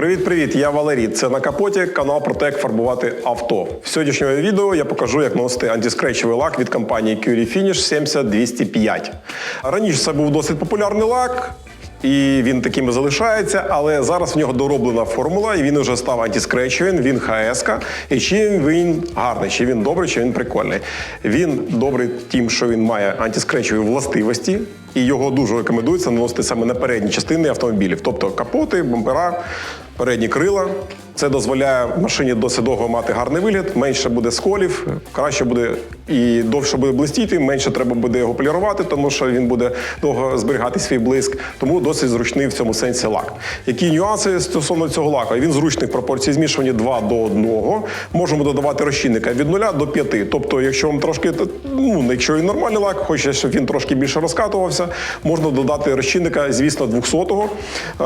Привіт-привіт! Я Валерій. Це на капоті канал про те, як фарбувати авто. В сьогоднішньому відео я покажу, як наносити антискречовий лак від компанії Curie Finish 70205. Раніше це був досить популярний лак. І він таким і залишається, але зараз в нього дороблена формула, і він вже став антискречовим, він ХС. І чим він гарний, чи він добрий, чи він прикольний. Він добрий тим, що він має антискречові властивості, і його дуже рекомендується наносити саме на передні частини автомобілів, тобто капоти, бампера, передні крила. Це дозволяє машині досить довго мати гарний вигляд, менше буде сколів, краще буде і довше буде блистіти, менше треба буде його полірувати, тому що він буде довго зберігати свій блиск. Тому досить зручний в цьому сенсі лак. Які нюанси стосовно цього лаку? Він зручний в пропорції змішування 2 до 1. Можемо додавати розчинника від 0 до 5. Тобто, якщо вам трошки, ну якщо він нормальний лак, хоче, щоб він трошки більше розкатувався, можна додати розчинника, звісно, 200-го. Е,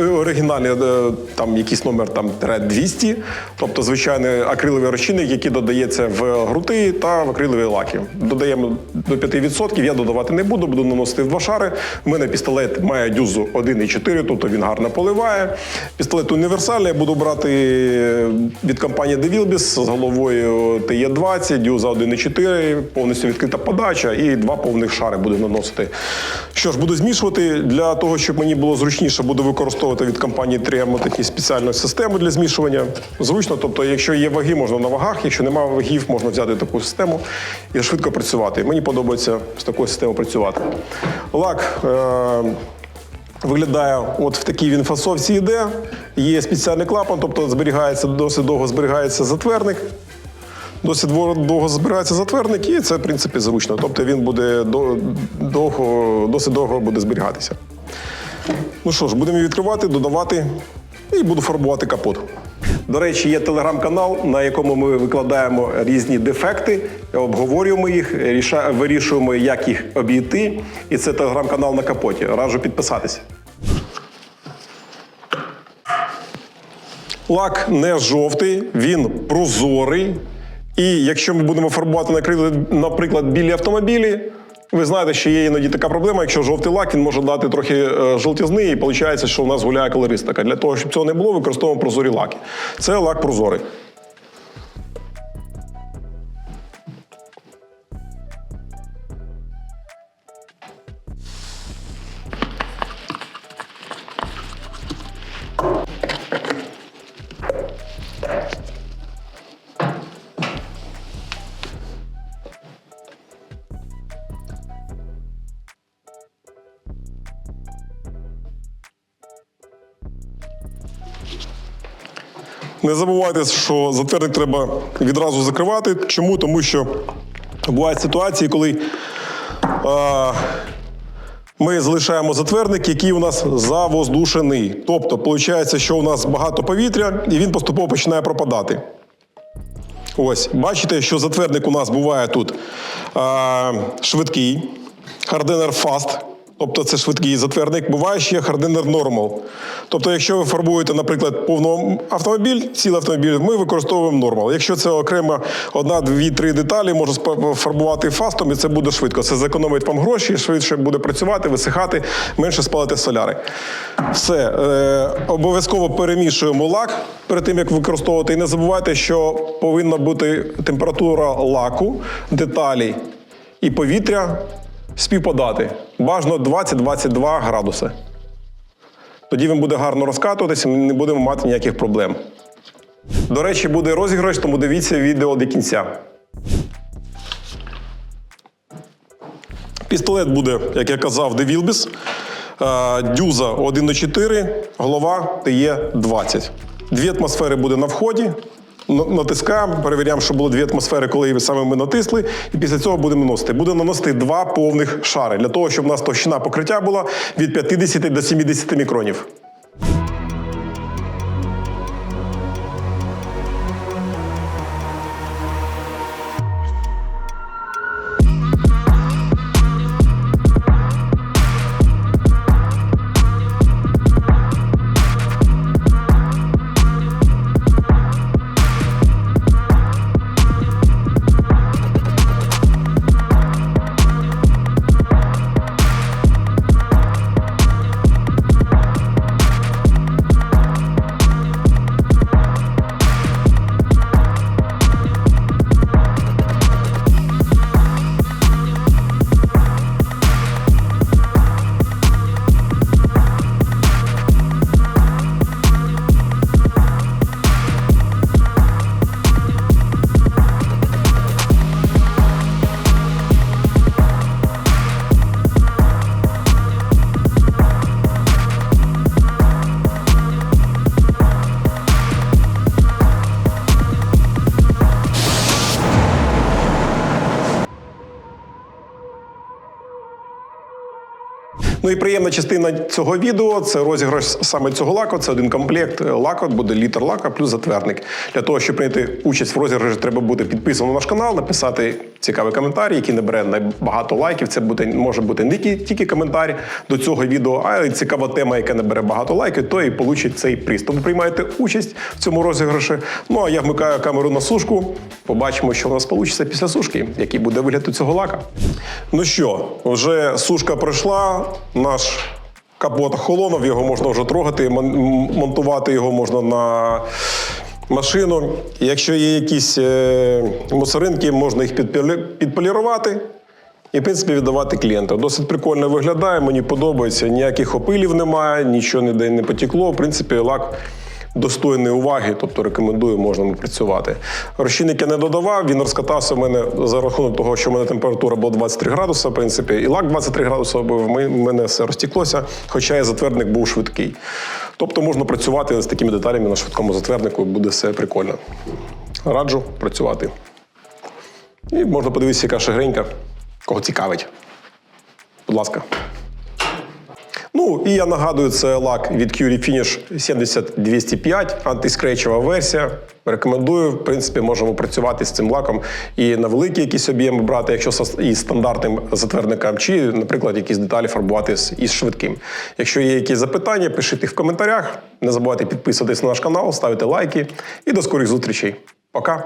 оригінальний е, там якийсь номер там 200, тобто звичайний акриловий розчинник, який додається в грути та в акрилові лаки. Додаємо до 5%, я додавати не буду, буду наносити два шари. У мене пістолет має дюзу 1,4, тобто він гарно поливає. Пістолет універсальний, я буду брати від компанії DeVilbiss з головою TE20, дюза 1,4, повністю відкрита подача і два повних шари буду наносити. Що ж, буду змішувати для того, щоб мені було зручніше, буду використовувати від компанії 3M такі спеціальну систему для змішування. Зручно, тобто, якщо є ваги, можна на вагах, якщо немає вагів, можна взяти таку систему і швидко працювати. Мені подобається з такою системою працювати. Лак. Е- Виглядає от в такій він фасовці йде. Є спеціальний клапан, тобто зберігається досить довго зберігається затверник. Досить довго збирається затверник, і це, в принципі, зручно. Тобто він буде довго, досить довго буде зберігатися. Ну що ж, будемо відкривати, додавати і буду фарбувати капот. До речі, є телеграм-канал, на якому ми викладаємо різні дефекти, обговорюємо їх, вирішуємо, як їх обійти. І це телеграм-канал на капоті. Раджу підписатися. Лак не жовтий, він прозорий. І якщо ми будемо фарбувати, наприклад, білі автомобілі, ви знаєте, що є іноді така проблема, якщо жовтий лак, він може дати трохи е, жовтізни, і виходить, що у нас гуляє колористика. Для того, щоб цього не було, використовуємо прозорі лаки. Це лак прозорий. Не забувайте, що затвердник треба відразу закривати. Чому? Тому що бувають ситуації, коли а, ми залишаємо затвердник, який у нас завоздушений. Тобто, виходить, що у нас багато повітря, і він поступово починає пропадати. Ось, бачите, що затвердник у нас буває тут а, швидкий, харденер фаст. Тобто це швидкий затвердник, буває ще харденер нормал. Тобто, якщо ви фарбуєте, наприклад, повний автомобіль, цілий автомобіль, ми використовуємо нормал. Якщо це окремо одна, дві, три деталі, можна фарбувати фастом, і це буде швидко. Це зекономить вам гроші, швидше буде працювати, висихати, менше спалити соляри. Все. Е, Обов'язково перемішуємо лак перед тим, як використовувати. І не забувайте, що повинна бути температура лаку, деталі і повітря співпадати. Бажано 20-22 градуси. Тоді він буде гарно розкатуватися, ми не будемо мати ніяких проблем. До речі, буде розіграш, тому дивіться відео до кінця. Пістолет буде, як я казав, DeVilbiss. Е, дюза 1,4, голова ТЕ-20. Дві атмосфери буде на вході натискаємо, перевіряємо, що було дві атмосфери, коли саме ми натисли, і після цього будемо наносити. Будемо наносити два повних шари для того, щоб у нас товщина покриття була від 50 до 70 мікронів. Ну і приємна частина цього відео це розіграш саме цього лаку. Це один комплект лаку, буде літр лака плюс затвердник. Для того, щоб прийняти участь в розіграші, треба бути підписаним на наш канал, написати цікавий коментар, який набере найбагато лайків. Це буде може бути не тільки- коментар до цього відео, а й цікава тема, яка набере багато лайків, то і получить цей приз. Тому приймаєте участь в цьому розіграші. Ну а я вмикаю камеру на сушку. Побачимо, що у нас вийде після сушки, який буде вигляд у цього лака. Ну що, вже сушка пройшла. Наш капот охолонув, його можна вже трогати, мон- монтувати його можна на машину. Якщо є якісь е, мусоринки, можна їх підполірувати. І, в принципі, віддавати клієнту. Досить прикольно виглядає, мені подобається. Ніяких опилів немає, нічого ніде не потекло. В принципі, лак достойний уваги, тобто рекомендую, можна працювати. Розчинник я не додавав, він розкатався в мене за рахунок того, що в мене температура була 23 градуси, в принципі, і лак 23 градуси, в мене все розтіклося, хоча і затвердник був швидкий. Тобто можна працювати з такими деталями на швидкому затверднику, буде все прикольно. Раджу працювати. І можна подивитися, яка шагренька, кого цікавить. Будь ласка. Ну і я нагадую, це лак від Curie Finish 70205, антискречова версія. Рекомендую. В принципі, можемо працювати з цим лаком і на великі якісь об'єми брати, якщо із стандартним затвердником, чи, наприклад, якісь деталі фарбувати із швидким. Якщо є якісь запитання, пишіть їх в коментарях. Не забувайте підписуватись на наш канал, ставити лайки. І до скорих зустрічей. Пока!